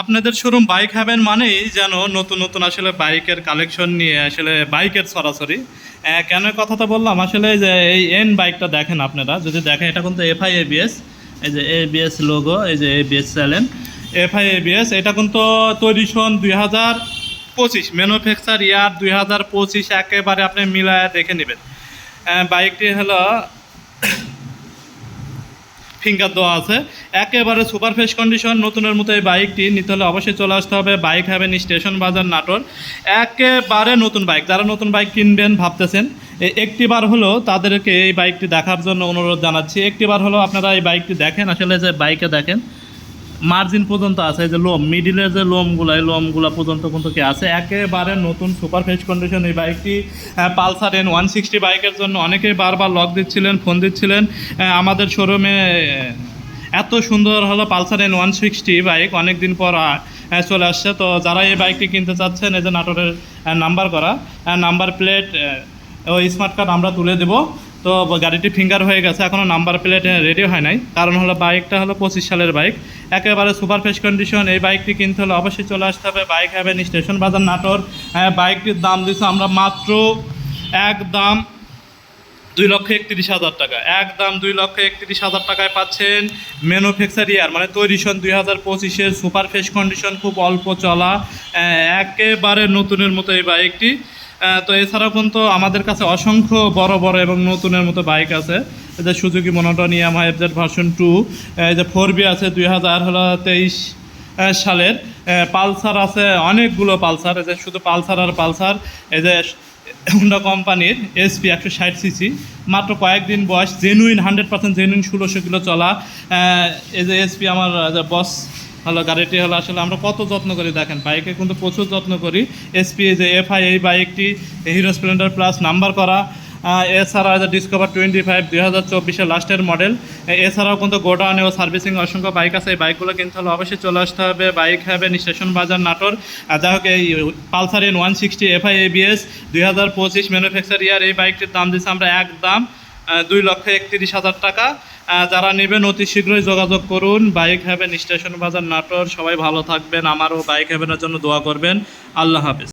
আপনাদের showroom bike haven মানেই যেন নতুন নতুন আসলে বাইকের কালেকশন নিয়ে আসলে বাইকের সরাসরি। কেন কথাটা বললাম? আসলে যে এই এন বাইকটা দেখেন আপনারা। যদি দেখেন, এটা কিন্তু এফআই এবিএস এই যে এবিএস লোগো এই যে এবিএস চ্যানেল এফআই এবিএস এটা কিন্তু তৈরি সন দুই হাজার পঁচিশ। ম্যানুফ্যাকচার ইয়ার দুই হাজার পঁচিশ, একেবারে আপনি মিলায় দেখে নেবেন। বাইকটি হলো ফিঙ্গার দেওয়া আছে। একেবারে সুপার ফ্রেশ কন্ডিশন, নতুনের মতো এই বাইকটি নিতে হলে অবশ্যই চলে আসতে হবে বাইক হ্যাভেন স্টেশন বাজার নাটোর। একেবারে নতুন বাইক, যারা নতুন বাইক কিনবেন ভাবতেছেন একটি বার হলো তাদেরকে এই বাইকটি দেখার জন্য অনুরোধ জানাচ্ছি। একটি বার হলো আপনারা এই বাইকটি দেখেন, আসলে যে বাইকে দেখেন মার্জিন পর্যন্ত আছে যে লোম মিডিলের যে লোমগুলো, এই লোমগুলো পর্যন্ত কিন্তু কি আছে। একেবারে নতুন সুপার ফ্রেশ কন্ডিশন এই বাইকটি পালসার এন ওয়ান সিক্সটি বাইকের জন্য অনেকেই বারবার লক দিচ্ছিলেন ফোন দিচ্ছিলেন। আমাদের শোরুমে এত সুন্দর হলো Pulsar N one sixty bike অনেক দিন পর চলে আসছে। তো যারা এই বাইকটি কিনতে চাচ্ছেন, এই যে নাটোরের নাম্বার করা নাম্বার প্লেট ওই স্মার্ট কার্ড আমরা তুলে দেবো। তো গাড়িটি ফিঙ্গার হয়ে গেছে এখনও নাম্বার প্লেট রেডি হয় নাই। কারণ হলো বাইকটা হলো পঁচিশ সালের বাইক একেবারে সুপার ফ্রেশ কন্ডিশন এই বাইকটি কিনতে হলে অবশ্যই চলে আসতে হবে বাইক হ্যাভেন স্টেশন বাজার নাটোর। হ্যাঁ, বাইকটির দাম দিচ্ছে আমরা মাত্র এক দাম দুই লক্ষ একত্রিশ হাজার টাকা। একদম দুই লক্ষ একত্রিশ হাজার টাকায় পাচ্ছেন ম্যানুফ্যাকচার ইয়ার মানে তৈরি সন দুই হাজার পঁচিশের সুপার ফ্রেশ কন্ডিশন খুব অল্প চলা। একেবারে নতুনের মতো এই বাইকটি তো এছাড়াও কিন্তু আমাদের কাছে অসংখ্য বড় বড় এবং নতুনের মতো বাইক আছে। যে সুজুকি মনোটন ইয়ামা এফজেড ভার্সন টু এই যে ফোর বি আছে দুই হাজার হলো তেইশ সালের। পালসার আছে অনেকগুলো পালসার, এই যে শুধু পালসার আর পালসার, এই যে হুন্ডা কোম্পানির এসপি একশো ষাট সিসি। মাত্র কয়েকদিন বয়স জেনুইন হান্ড্রেড পার্সেন্ট জেনুইন ষোলোশো কিলো চলা। এই যে এসপি আমার বস হলো গাড়িটি হলো আসলে আমরা কত যত্ন করি দেখেন বাইকে কিন্তু প্রচুর যত্ন করি। এসপি যে এফআই এই বাইকটি হিরো স্প্লেন্ডার প্লাস নাম্বার করা। এছাড়া ডিসকভার টোয়েন্টি ফাইভ দুই হাজার চব্বিশের লাস্টের মডেল এছাড়াও কিন্তু গোডাউনে ও সার্ভিসিং অসংখ্য বাইক আছে এই বাইকগুলো কিনতে হলে অবশ্যই চলে আসতে হবে। বাইক হ্যাভেন স্টেশন বাজার নাটোর। যাই হোক এই Pulsar N one sixty FI ABS দুই হাজার পঁচিশ ম্যানুফ্যাকচার ইয়ার এই বাইকটির দাম দিচ্ছে আমরা একদম আহ, দুই লক্ষ একত্রিশ হাজার টাকা। যারা নেবেন অতি শীঘ্রই যোগাযোগ করুন। বাইক হ্যাভেন স্টেশন বাজার নাটোর। সবাই ভালো থাকবেন। আমারও বাইক হ্যাভেনের জন্য দোয়া করবেন। আল্লাহ হাফেজ।